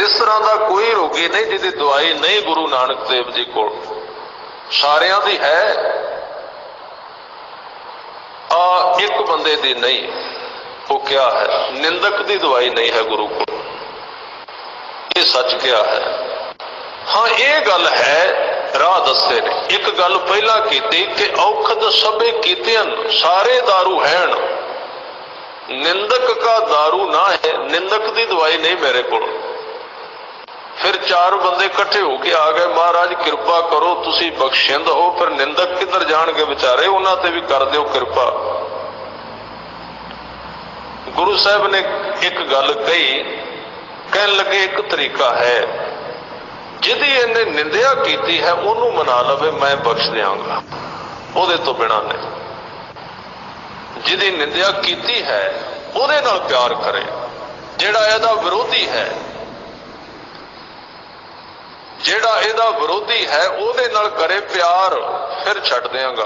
ਇਸ ਤਰ੍ਹਾਂ ਦਾ ਕੋਈ ਰੋਗੀ ਨਹੀਂ ਜਿਹਦੀ ਦਵਾਈ ਨਹੀਂ ਗੁਰੂ ਨਾਨਕ ਦੇਵ ਜੀ ਕੋਲ ਸਾਰਿਆਂ ਦੀ ਹੈ ਆ ਇੱਕ ਬੰਦੇ ਦੀ ਨਹੀਂ ਉਹ ਕਿਹਾ ਹੈ ਨਿੰਦਕ ਦੀ ਦਵਾਈ ਨਹੀਂ ਹੈ ਗੁਰੂ ਕੋਲ ਇਹ ਸੱਚ ਕਿਹਾ ਹੈ ਹਾਂ ਇਹ ਗੱਲ ਹੈ ਰਾਹ ਦੱਸੇ ਨੇ ਇੱਕ ਗੱਲ ਪਹਿਲਾਂ ਕੀਤੀ ਕਿ ਔਖਦ ਸਭੇ ਕੀਤਿਆਂ ਸਾਰੇ दारू ਹੈਣ ਨਿੰਦਕ ਕਾ दारू ਨਾ ਹੈ ਨਿੰਦਕ ਦੀ ਦਵਾਈ ਨਹੀਂ ਮੇਰੇ ਕੋਲ ਫਿਰ ਚਾਰ ਬੰਦੇ ਇਕੱਠੇ ਹੋ ਕੇ ਆ ਗਏ, ਮਹਾਰਾਜ ਕਿਰਪਾ ਕਰੋ, ਤੁਸੀਂ ਬਖਸ਼ਿੰਦ ਹੋ, ਫਿਰ ਨਿੰਦਕ ਕਿੱਧਰ ਜਾਣਗੇ ਵਿਚਾਰੇ? ਉਹਨਾਂ ਤੇ ਵੀ ਕਰ ਦਿਓ ਕਿਰਪਾ। ਗੁਰੂ ਸਾਹਿਬ ਨੇ ਇੱਕ ਗੱਲ ਕਹੀ, ਕਹਿਣ ਲੱਗੇ ਇੱਕ ਤਰੀਕਾ ਹੈ, ਜਿਹਦੀ ਇਹਨੇ ਨਿੰਦਿਆ ਕੀਤੀ ਹੈ, ਉਹਨੂੰ ਮਨਾ ਲਵੇ, ਮੈਂ ਬਖਸ਼ ਦਿਆਂਗਾ। ਉਹਦੇ ਤੋਂ ਬਿਨਾ ਨਹੀਂ। ਜਿਹਦੀ ਨਿੰਦਿਆ ਕੀਤੀ ਹੈ, ਉਹਦੇ ਨਾਲ ਪਿਆਰ ਕਰੇ। ਜਿਹੜਾ ਇਹਦਾ ਵਿਰੋਧੀ ਹੈ ਜਿਹੜਾ ਇਹਦਾ ਵਿਰੋਧੀ ਹੈ ਉਹਦੇ ਨਾਲ ਕਰੇ ਪਿਆਰ ਫਿਰ ਛੱਡ ਦਿਆਂਗਾ।